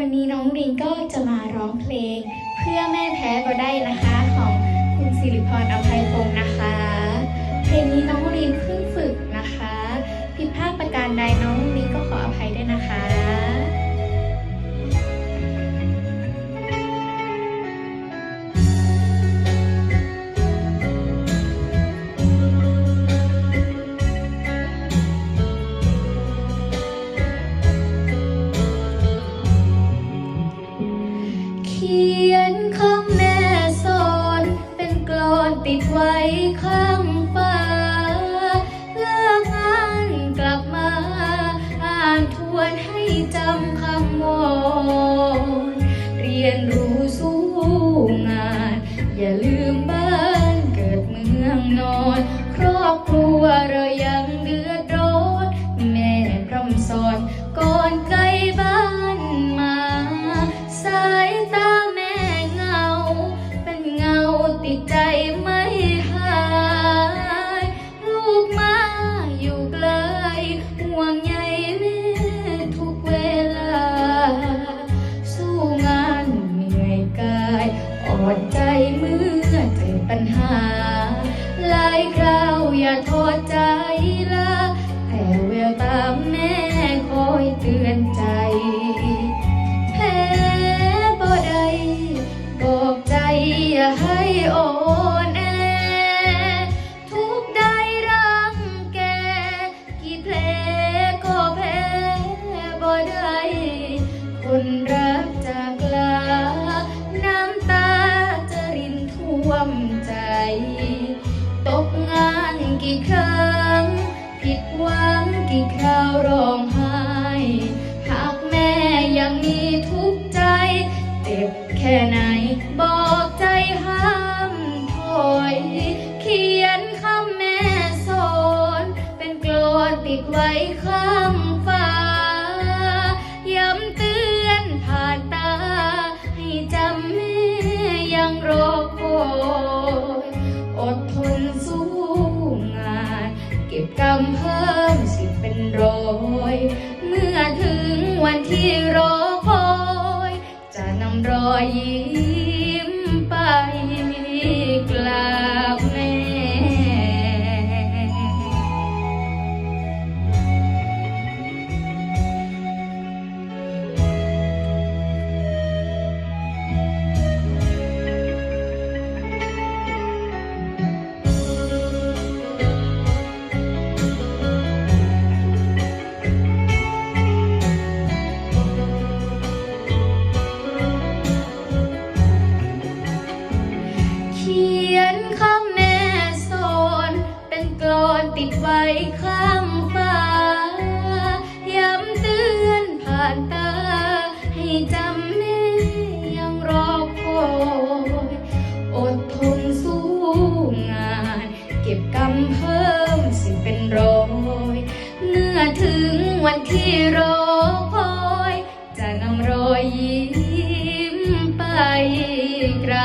วันนี้น้องลิงก็จะมาร้องเพลง เพื่อแม่แพ้ก็ได้นะคะของคุณสิริพรอภัยพงศ์นะคะ เพลงนี้น้องลิงเพิ่งฝึกนะคะ ผิดพลาดประการใดน้อง ติดไว้ข้างฟ้าเลิกงานกลับมาอ่านทวนให้จำคำวอนเรียนรู้สู้งาน อย่าลืมบ้านเกิดเมืองนอน ครอบครัวเรายังเดือดร้อนแม่พร่ำสอนก่อนไกลบ้านมา สายตาแม่เงา เป็นเงาติดใจือนใจ แพ้บ่ได้บอกใจอย่าให้อ่อนแอทุกได้รังแก กี่เพลงก็แพ้บ่ได้คนรักจากลา น้ำตาจะรินท่วมใจ ตกงานกี่ครั้ง ผิดหวังกี่คราวร้อง ค่ไหน บอกใจห้ามถอย เขียนคำแม่สอน เป็นกลอนติดไว้ข้างฟ้า ย้ำเตือนผ่านตา ให้จำแม่ยังรอคอยอดทนสู้งาน เก็บกำเพิ่มสิเป็นร้อย นำ ถึงวันที่รอคอยจะนำรอยยิ้มไปไกล